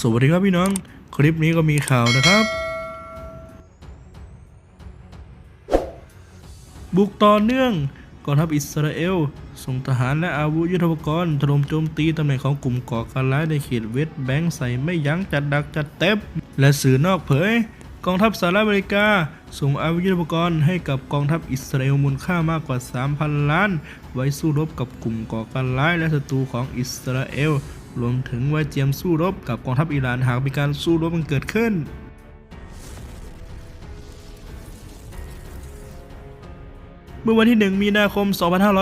สวัสดีครับพี่น้อง คลิปนี้ก็มีข่าวนะครับ บุกต่อเนื่องกองทัพอิสราเอล ส่งทหารและอาวุธยุทโธปกรณ์ถล่มโจมตีตำแหน่งของกลุ่มก่อการร้ายในเขตเวสต์แบงค์ใส่ไม่ยั้งจัดดักจัดเต็บและสื่อนอกเผย กองทัพสหรัฐอเมริกา ส่งอาวุธยุทโธปกรณ์ให้กับกองทัพอิสราเอลมูลค่ามากกว่า 3,000 ล้าน ไว้สู้รบกับกลุ่มก่อการร้ายและศัตรูของอิสราเอล รวมถึงไว้เจียมสู้รบกับกองทัพอิหร่านหากมีการสู้รบกันเกิดขึ้น เมื่อวันที่ 1 มีนาคม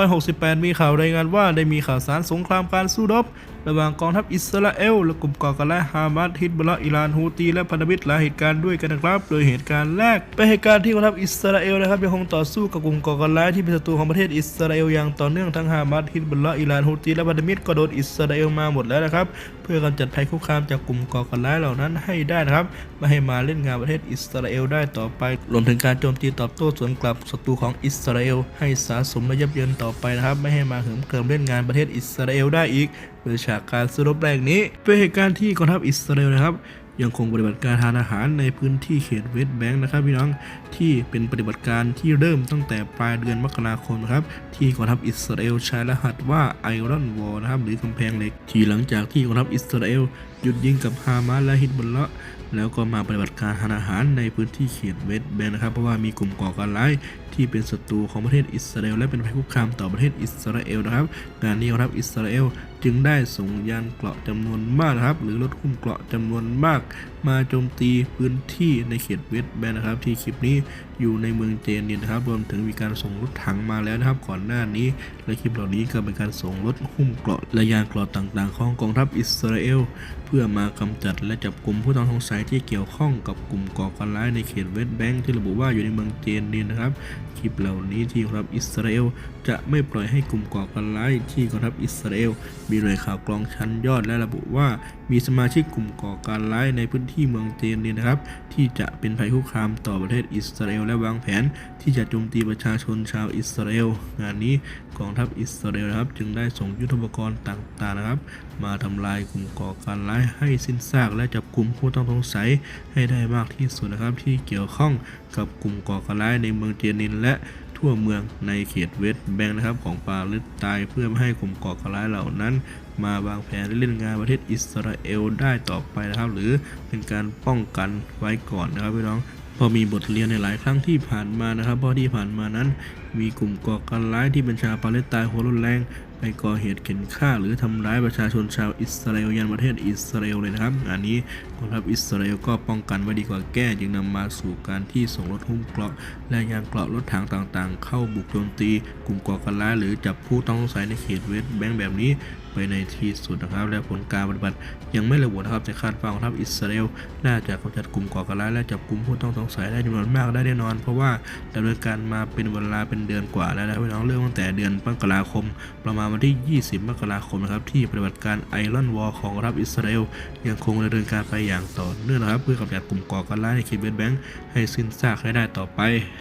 2568 มีข่าวรายงานว่าได้มีข่าวสารสงครามการสู้รบ ระหว่างกองทัพอิสราเอลและกลุ่มก่อการร้ายฮามาสฮิดบุลลอิรานฮูตีและพันธมิตรหลายเหตุการณ์ด้วยกันนะครับ โดยเหตุการณ์แรกเป็นเหตุการณ์ที่กองทัพอิสราเอลนะครับยังคงต่อสู้กับกลุ่มก่อการร้ายที่เป็นศัตรูของประเทศอิสราเอลอย่างต่อเนื่องทั้งฮามาสฮิดบุลลอิรานฮูตีและพันธมิตรก็โดนอิสราเอลมาหมดแล้วนะครับ พื่อกำจัดภัยคุกคามจากกลุ่มก่อการร้ายเหล่านั้นให้ได้นะครับ ไม่ให้มาเล่นงานประเทศอิสราเอลได้ต่อไป รวมถึงการโจมตีตอบโต้สวนกลับศัตรูของอิสราเอลให้สะสมและยับเยินต่อไปนะครับ ไม่ให้มาเหิมเกริมเล่นงานประเทศอิสราเอลได้อีกโดยฉากการสู้รบแรกนี้เป็นเหตุการณ์ที่กองทัพอิสราเอลนะครับ ยังคงปฏิบัติการทานอาหารในพื้นที่เขตเวสต์แบงค์นะครับพี่น้องที่เป็นปฏิบัติการที่เริ่มตั้งแต่ปลายเดือนมกราคมครับที่กองทัพอิสราเอลใช้รหัสว่าไอรอนวอลนะครับหรือกำแพงเหล็ก ที่หลังจากที่กองทัพอิสราเอลหยุดยิงกับฮามาสและฮิตบุลละแล้วก็มาปฏิบัติการทานอาหารในพื้นที่เขตเวสต์แบงค์นะครับเพราะว่ามีกลุ่มก่อการร้าย ที่เป็นศัตรูของประเทศอิสราเอลและเป็นภัยคุกคามต่อประเทศอิสราเอลนะครับ งานนี้กองทัพอิสราเอลจึงได้ส่งยานเกราะจำนวนมากนะครับ หรือรถหุ้มเกราะจำนวนมาก มาโจมตีพื้นที่ในเขตเวสต์แบงค์นะครับ ที่คลิปนี้อยู่ในเมืองเจนเนียนะครับ รวมถึงมีการส่งรถถังมาแล้วนะครับ ก่อนหน้านี้ และคลิปเหล่านี้ก็เป็นการส่งรถหุ้มเกราะและยานเกราะต่างๆ ของกองทัพอิสราเอลเพื่อมากำจัดและจับกลุ่มผู้ต้องสงสัยที่เกี่ยวข้องกับกลุ่มก่อการร้ายในเขตเวสต์แบงค์ที่ระบุว่าอยู่ในเมืองเจนเนี่ยนะครับคลิปเหล่านี้ที่กองทัพอิสราเอลจะไม่ปล่อยให้กลุ่มก่อการร้ายที่กองทัพอิสราเอลมีหน่วยข่าวกรองชั้นยอดและระบุว่า มีสมาชิกกลุ่มก่อการร้ายในพื้นที่เมืองเจนเนี่ยนะครับ ที่จะเป็นภัยคุกคามต่อประเทศอิสราเอลและวางแผน ที่จะโจมตีประชาชนชาวอิสราเอลงานนี้กองทัพอิสราเอลนะครับ จึงได้ส่งยุทธปกรณ์ต่างๆนะครับ มาทำลายกลุ่มก่อการร้ายให้สิ้นซากและจับกลุ่มผู้ต้องสงสัยให้ได้มากที่สุดนะครับที่เกี่ยวข้อง กับกลุ่มก่อการร้ายในเมืองเจนิน และทั่วเมืองในเขตเวสต์แบงค์นะครับของปาเลสไตน์เพื่อไม่ให้กลุ่มก่อการร้ายเหล่านั้น มาวางแผนเล่นงานประเทศอิสราเอลได้ต่อไปนะครับ หรือเป็นการป้องกันไว้ก่อนนะครับพี่น้อง พอมีบทเรียนในหลายครั้งที่ผ่านมานะครับ เพราะที่ผ่านมานั้น มีกลุ่มก่อการร้ายที่เป็นชาวปาเลสไตน์หัวรุนแรง ไปก่อเหตุเข็นฆ่า หรือทำร้ายประชาชนชาวอิสราเอลยันประเทศอิสราเอลเลยนะครับอันนี้กองทัพอิสราเอลก็ป้องกันไว้ดีกว่าแก้จึงนำมาสู่การที่ส่งรถหุ้มเกราะ และยานเกราะรถถังต่างๆ เข้าบุกโจมตี กลุ่มก่อการร้ายหรือจับผู้ต้องสงสัยในเขตเวสต์แบงค์แบบนี้ ไปในที่สุดนะครับ และผลการปฏิบัติ ยังไม่ระบุนะครับแต่คาดว่ากองทัพอิสราเอลน่าจะกำจัดกลุ่มก่อการร้ายและจับกลุ่มผู้ต้องสงสัยได้จำนวนมากได้แน่นอน เพราะว่าดำเนินการมาเป็นเวลาเป็นเดือนกว่าแล้วนะครับพี่น้องเริ่มตั้งแต่เดือนมกราคม ประมาณวันที่ 20 มกราคมนะครับที่ปฏิบัติการไอรอนวอลของกองทัพอิสราเอลยังคงดำเนินการไปอย่างต่อเนื่องนะครับ เพื่อกำจัดกลุ่มก่อการร้ายในเขตเวสต์แบงค์ให้สิ้นซากให้ได้ต่อไป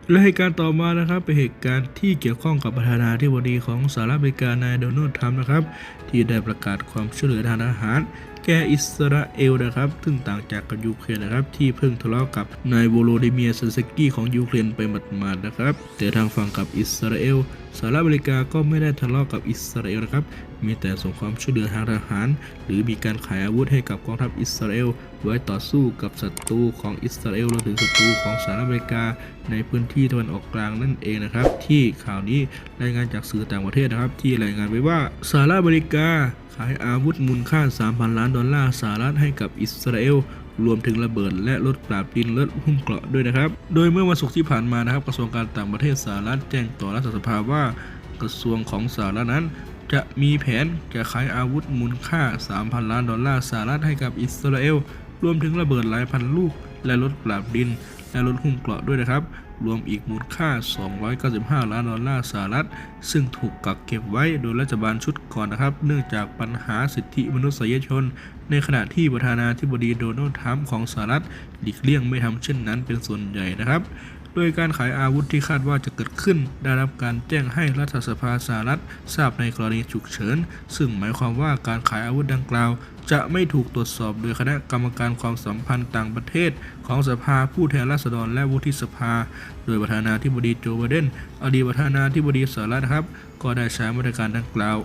และเหตุการณ์ต่อมานะครับเป็นเหตุการณ์ที่เกี่ยวข้องกับประธานาธิบดีของสหรัฐอเมริกานายโดนัลด์ทรัมป์นะครับที่ได้ประกาศความช่วยเหลือทางอาหาร แก่อิสราเอลนะครับ ซึ่งต่างจากกับยูเครนนะครับ ที่เพิ่งทะเลาะกับนายโวโลดิเมียเซเลนสกี้ของยูเครนไปหมาดๆนะครับ แต่ทางฝั่งกับอิสราเอลสหรัฐอเมริกาก็ไม่ได้ทะเลาะกับอิสราเอลนะครับ มีแต่ส่งความช่วยเหลือทางทหาร หรือมีการขายอาวุธให้กับกองทัพอิสราเอล ไว้ต่อสู้กับศัตรูของอิสราเอลรวมถึงศัตรูของสหรัฐอเมริกา ในพื้นที่ตะวันออกกลางนั่นเองนะครับ ที่ข่าวนี้รายงานจากสื่อต่างประเทศนะครับ ที่รายงานไว้ว่าสหรัฐอเมริกา ขายอาวุธมูลค่า 3,000 ล้านดอลลาร์สหรัฐให้กับอิสราเอลรวมถึงระเบิดและรถปราบดินและหุ้มเกราะด้วยนะครับ โดยเมื่อวันศุกร์ที่ผ่านมานะครับ กระทรวงการต่างประเทศสหรัฐแจ้งต่อรัฐสภาว่ากระทรวงของสหรัฐนั้น จะมีแผนจะขายอาวุธมูลค่า 3,000 ล้านดอลลาร์สหรัฐให้กับอิสราเอลรวมถึงระเบิดหลายพันลูกและรถปราบดินและรถหุ้มเกราะด้วยนะครับ รวมอีกมูลค่า 295 ล้านดอลลาร์สหรัฐ ซึ่งถูกกักเก็บไว้โดยรัฐบาลชุดก่อนนะครับ เนื่องจากปัญหาสิทธิมนุษยชน ในขณะที่ประธานาธิบดีโดนัลด์ทรัมป์ของสหรัฐหลีกเลี่ยงไม่ทำเช่นนั้นเป็นส่วนใหญ่นะครับ โดยการขายอาวุธที่คาดว่าจะเกิดขึ้น ได้รับการแจ้งให้รัฐสภาสหรัฐทราบในกรณีฉุกเฉิน ซึ่งหมายความว่าการขายอาวุธดังกล่าว จะไม่ถูกตรวจสอบโดยคณะกรรมการความสัมพันธ์ต่างประเทศ ของสภาผู้แทนราษฎรและวุฒิสภา โดยประธานาธิบดีโจไบเดนอดีตประธานาธิบดีสหรัฐครับ ก็ได้ใช้มาตรการดังกล่าว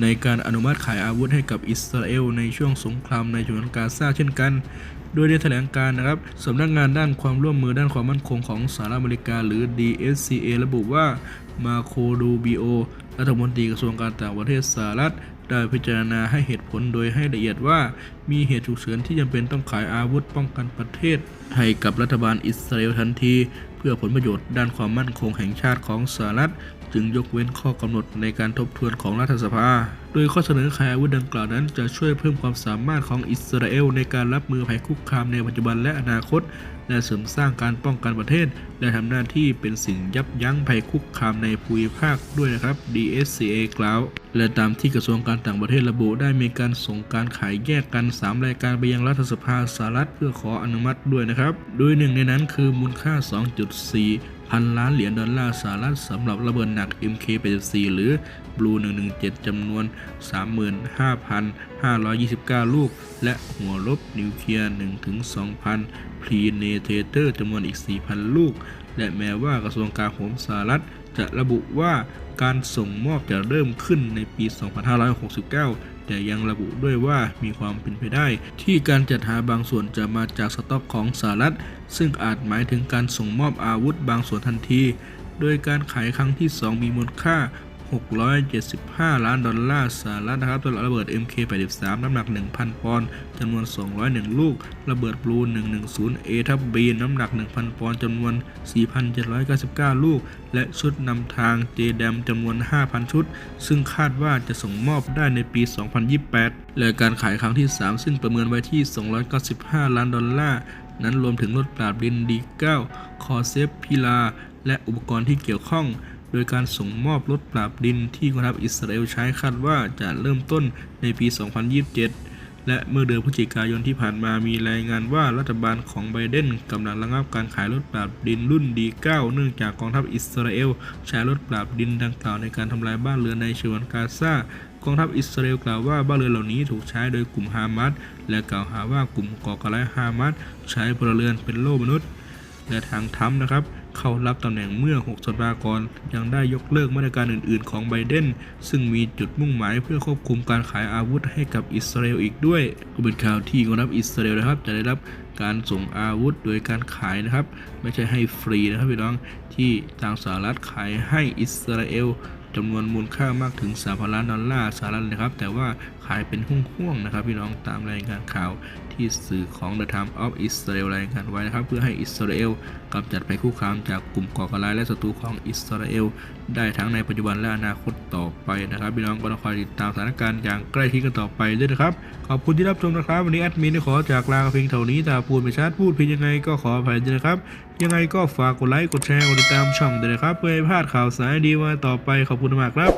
ในการอนุมัติขายอาวุธให้กับอิสราเอลในช่วงสงครามในฉนวนกาซาเช่นกัน โดยในแถลงการ์นะครับสำนักงานด้านความร่วมมือด้านความมั่นคงของสหรัฐอเมริกาหรือ DSCA ระบุว่ามาโคดูบิโอรัฐมนตรีกระทรวงการต่างประเทศสหรัฐได้พิจารณาให้เหตุผลโดยให้ละเอียดว่า มีเหตุฉุกเฉินที่จำเป็นต้องขายอาวุธป้องกันประเทศให้กับรัฐบาลอิสราเอลทันที เพื่อผลประโยชน์ด้านความมั่นคงแห่งชาติของสหรัฐ จึงยกเว้นข้อกำหนดในการทบทวนของรัฐสภา โดยข้อเสนอขายอาวุธดังกล่าวนั้นจะช่วยเพิ่มความสามารถของอิสราเอลในการรับมือภัยคุกคามในปัจจุบันและอนาคต และเสริมสร้างการป้องกันประเทศ และทำหน้าที่เป็นสิ่งยับยั้งภัยคุกคามในภูมิภาคด้วยนะครับ DSCA กล่าว และตามที่กระทรวงการต่างประเทศระบุได้มีการส่งการขายแยกกัน 3 รายการไปยังรัฐสภาสหรัฐเพื่อขออนุมัติด้วยนะครับ โดยหนึ่งในนั้นคือมูลค่า 2.4 พันล้านเหรียญดอลลาร์สหรัฐสำหรับระเบิดหนัก MK84 หรือ Blue 117จำนวน 35,529 ลูก และหัวลบนิวเคลียร์ 1-2,000พรีเนเทเตอร์จำนวนอีก 4,000 ลูก และแม้ว่ากระทรวงกลาโหมสหรัฐจะระบุว่า การส่งมอบจะเริ่มขึ้นในปี 2569 แต่ยังระบุด้วยว่ามีความเป็นไปได้ ที่การจัดหาบางส่วนจะมาจากสต็อกของสหรัฐ ซึ่งอาจหมายถึงการส่งมอบอาวุธบางส่วนทันที โดยการขายครั้งที่ 2 มีมูลค่า 675 ล้านดอลลาร์สหรัฐนะครับสำหรับระเบิด MK83 น้ำหนัก 1,000 ปอนด์จำนวน 201 ลูก ระเบิดบลู 110A ทับ B น้ำหนัก 1,000 ปอนด์จำนวน 4,799 ลูก และชุดนำทาง JDAM จำนวน 5,000 ชุด ซึ่งคาดว่าจะส่งมอบได้ในปี 2028 และการขายครั้งที่ 3 ซึ่งประเมินไว้ที่ 295 ล้านดอลลาร์นั้นรวมถึงรถปราบดิน D9 คอเซฟพิลา และอุปกรณ์ที่เกี่ยวข้อง โดยการส่งมอบรถปราบดินที่กองทัพอิสราเอลใช้คาดว่าจะเริ่มต้นในปี 2027 และเมื่อเดือนพฤศจิกายนที่ผ่านมามีรายงานว่ารัฐบาลของไบเดนกำลังระงับการขายรถปราบดินรุ่น D9 เนื่องจากกองทัพอิสราเอลใช้รถปราบดินดังกล่าวในการทำลายบ้านเรือนในฉนวนกาซากองทัพอิสราเอลกล่าวว่าบ้านเรือนเหล่านี้ถูกใช้โดยกลุ่มฮามาสและกล่าวหาว่ากลุ่มก่อการร้ายฮามาสใช้พลเรือนเป็นโล่มนุษย์ และทางทรัมนะครับ เข้ารับตำแหน่งเมื่อ 6 สัปดาห์ก่อน ยังได้ยกเลิกมาตรการอื่น ๆ ของไบเดน ซึ่งมีจุดมุ่งหมายเพื่อควบคุมการขายอาวุธให้กับอิสราเอลอีกด้วยก็เป็นข่าวที่กองทัพอิสราเอลนะครับ จะได้รับการส่งอาวุธโดยการขายนะครับ ไม่ใช่ให้ฟรีนะครับพี่น้องที่ทางสหรัฐขายให้อิสราเอลจำนวนมูลค่ามากถึง3,000ล้านดอลลาร์สหรัฐนะครับ แต่ว่าขายเป็นห่วงๆนะครับ พี่น้องตามรายงานข่าวที่สื่อของ The Times of Israel รายงานไว้นะครับ เพื่อให้อิสราเอลกำจัดภัยคุกคามจากกลุ่มก่อการร้ายและศัตรูของอิสราเอล ได้ทั้งในปัจจุบันและอนาคตต่อไปนะครับพี่น้องก็ต้องคอยติดตามสถานการณ์อย่างใกล้ชิดกันต่อไปด้วยนะครับ ขอบคุณที่รับชมนะครับ วันนี้แอดมินได้ขอจากลาเพียงเท่านี้ถ้าพูดไม่ชัดพูดผิดยังไงก็ขออภัยด้วยนะครับ ยังไงก็ฝากกดไลค์กดแชร์กดติดตามช่องด้วยนะครับเพื่อไม่พลาดข่าวสารดีๆมาต่อไปขอบคุณมากครับ